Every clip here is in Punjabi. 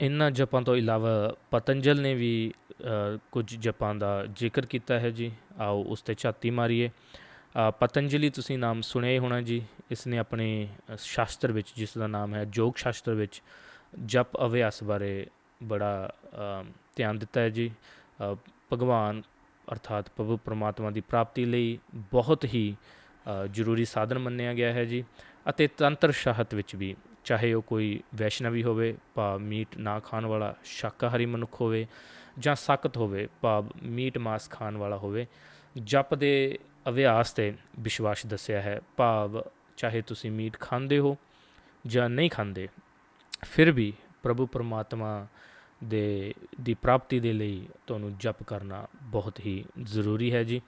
ਇਹਨਾਂ ਜਪਾਂ ਤੋਂ ਇਲਾਵਾ ਪਤੰਜਲ ਨੇ ਵੀ ਕੁਝ ਜਪਾਂ ਦਾ ਜ਼ਿਕਰ ਕੀਤਾ ਹੈ ਜੀ। ਆਓ ਉਸ ਤੇ ਝਾਤੀ ਮਾਰੀਏ। ਪਤੰਜਲੀ ਤੁਸੀਂ ਨਾਮ ਸੁਣਿਆ ਹੋਣਾ ਜੀ। ਇਸ ਨੇ ਆਪਣੇ ਸ਼ਾਸਤਰ ਵਿੱਚ, ਜਿਸ ਦਾ ਨਾਮ ਹੈ ਯੋਗ ਸ਼ਾਸਤਰ ਵਿੱਚ ਜਪ ਅਭਿਆਸ ਬਾਰੇ ਬੜਾ ਧਿਆਨ ਦਿੱਤਾ ਹੈ ਜੀ। ਭਗਵਾਨ ਅਰਥਾਤ ਪ੍ਰਭੂ ਪਰਮਾਤਮਾ ਦੀ ਪ੍ਰਾਪਤੀ ਲਈ ਬਹੁਤ ਹੀ ਜ਼ਰੂਰੀ ਸਾਧਨ ਮੰਨਿਆ ਗਿਆ ਹੈ ਜੀ। ਅਤੇ ਤੰਤਰ ਸ਼ਾਹਤ ਵਿੱਚ ਵੀ ਚਾਹੇ ਉਹ ਕੋਈ ਵੈਸ਼ਨਵੀ ਹੋਵੇ, ਭਾਵ ਮੀਟ ਨਾ ਖਾਣ ਵਾਲਾ ਸ਼ਾਕਾਹਾਰੀ ਮਨੁੱਖ ਹੋਵੇ ਜਾਂ ਸਖਤ ਹੋਵੇ, ਭਾਵ ਮੀਟ ਮਾਸ ਖਾਣ ਵਾਲਾ ਹੋਵੇ, ਜਪ ਦੇ ਅਭਿਆਸ ਤੇ ਵਿਸ਼ਵਾਸ ਦੱਸਿਆ ਹੈ। ਭਾਵ ਚਾਹੇ ਤੁਸੀਂ ਮੀਟ ਖਾਂਦੇ ਹੋ ਜਾਂ ਨਹੀਂ ਖਾਂਦੇ, ਫਿਰ ਵੀ ਪ੍ਰਭੂ ਪਰਮਾਤਮਾ ਦੇ, ਦੀ ਪ੍ਰਾਪਤੀ ਦੇ ਲਈ ਤੁਹਾਨੂੰ ਜਪ ਕਰਨਾ ਬਹੁਤ ਹੀ ਜ਼ਰੂਰੀ ਹੈ ਜੀ।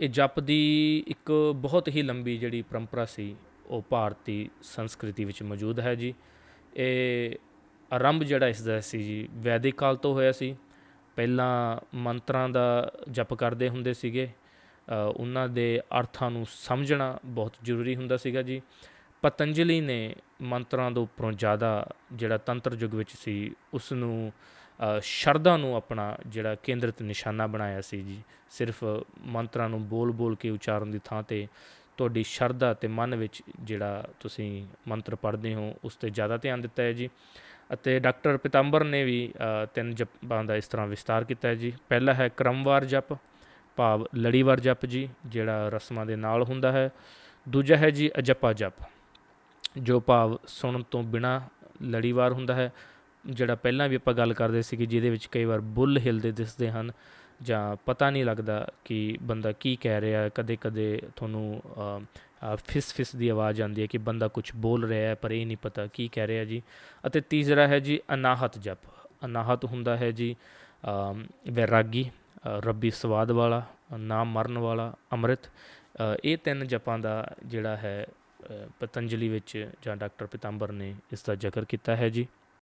ਇਹ ਜਪ ਦੀ ਇੱਕ ਬਹੁਤ ਹੀ ਲੰਬੀ ਜਿਹੜੀ ਪਰੰਪਰਾ ਸੀ ਉਹ ਭਾਰਤੀ ਸੰਸਕ੍ਰਿਤੀ ਵਿੱਚ ਮੌਜੂਦ ਹੈ ਜੀ। ਇਹ ਆਰੰਭ ਜਿਹੜਾ ਇਸ ਦਾ ਸੀ ਜੀ, ਵੈਦਿਕ ਕਾਲ ਤੋਂ ਹੋਇਆ ਸੀ। ਪਹਿਲਾਂ ਮੰਤਰਾਂ ਦਾ ਜਪ ਕਰਦੇ ਹੁੰਦੇ ਸੀਗੇ। ਉਹਨਾਂ ਦੇ ਅਰਥਾਂ ਨੂੰ ਸਮਝਣਾ ਬਹੁਤ ਜ਼ਰੂਰੀ ਹੁੰਦਾ ਸੀਗਾ ਜੀ। ਪਤੰਜਲੀ ਨੇ ਮੰਤਰਾਂ ਤੋਂ ਉੱਪਰੋਂ ਜ਼ਿਆਦਾ ਜਿਹੜਾ ਤੰਤਰ ਯੁੱਗ ਵਿੱਚ ਸੀ ਉਸ ਨੂੰ ਸ਼ਰਧਾ ਨੂੰ ਆਪਣਾ ਜਿਹੜਾ ਕੇਂਦਰਿਤ ਨਿਸ਼ਾਨਾ ਬਣਾਇਆ ਸੀ ਜੀ। ਸਿਰਫ ਮੰਤਰਾਂ ਨੂੰ ਬੋਲ-ਬੋਲ ਕੇ ਉਚਾਰਨ ਦੀ ਥਾਂ ਤੇ ਤੁਹਾਡੀ ਸ਼ਰਧਾ ਤੇ ਮਨ ਵਿੱਚ ਜਿਹੜਾ ਤੁਸੀਂ ਮੰਤਰ ਪੜ੍ਹਦੇ ਹੋ, ਉਸ ਤੇ ਜ਼ਿਆਦਾ ਧਿਆਨ ਦਿੱਤਾ ਹੈ ਜੀ। ਅਤੇ ਡਾਕਟਰ ਪਿਤੰਬਰ ਨੇ ਵੀ ਤਿੰਨ ਜਪਾਂ ਦਾ ਇਸ ਤਰ੍ਹਾਂ ਵਿਸਤਾਰ ਕੀਤਾ ਹੈ ਜੀ। ਪਹਿਲਾ ਹੈ ਕ੍ਰਮਵਾਰ ਜਪ, ਭਾਵ ਲੜੀਵਾਰ ਜਪ ਜੀ, ਜਿਹੜਾ ਰਸਮਾਂ ਦੇ ਨਾਲ ਹੁੰਦਾ ਹੈ। ਦੂਜਾ ਹੈ ਜੀ ਅਜਪਾ ਜਪ, ਜੋ ਭਾਵ ਸੁਣਨ ਤੋਂ ਬਿਨਾ ਲੜੀਵਾਰ ਹੁੰਦਾ ਹੈ। ਜਿਹੜਾ ਪਹਿਲਾਂ ਵੀ ਆਪਾਂ ਗੱਲ ਕਰਦੇ ਸੀ ਕਿ ਜਿਹਦੇ ਵਿੱਚ ਕਈ ਵਾਰ ਬੁੱਲ ਹਿਲਦੇ ਦਿਸਦੇ ਹਨ ਜਾਂ ਪਤਾ ਨਹੀਂ ਲੱਗਦਾ ਕਿ ਬੰਦਾ ਕੀ ਕਹਿ ਰਿਹਾ ਹੈ, ਕਦੇ ਕਦੇ ਤੁਹਾਨੂੰ ਫਿਸ ਫਿਸ ਦੀ ਆਵਾਜ਼ ਆਉਂਦੀ ਹੈ ਕਿ ਬੰਦਾ ਕੁਝ ਬੋਲ ਰਿਹਾ ਹੈ, ਪਰ ਇਹ ਨਹੀਂ ਪਤਾ ਕੀ ਕਹਿ ਰਿਹਾ ਜੀ। ਅਤੇ ਤੀਸਰਾ ਹੈ ਜੀ, ਅਨਾਹਤ ਜਪ। ਅਨਾਹਤ ਹੁੰਦਾ ਹੈ ਜੀ ਵੈਰਾਗੀ ਰੱਬੀ ਸਵਾਦ ਵਾਲਾ ਨਾਮ ਮਰਨ ਵਾਲਾ, ਅੰਮ੍ਰਿਤ। ਇਹ ਤਿੰਨ ਜਪਾਂ ਦਾ ਜਿਹੜਾ ਹੈ ਪਤੰਜਲੀ ਵਿੱਚ ਜਾਂ ਡਾਕਟਰ ਪਿਤੰਬਰ ਨੇ ਇਸ ਦਾ ਜ਼ਿਕਰ ਕੀਤਾ ਹੈ ਜੀ।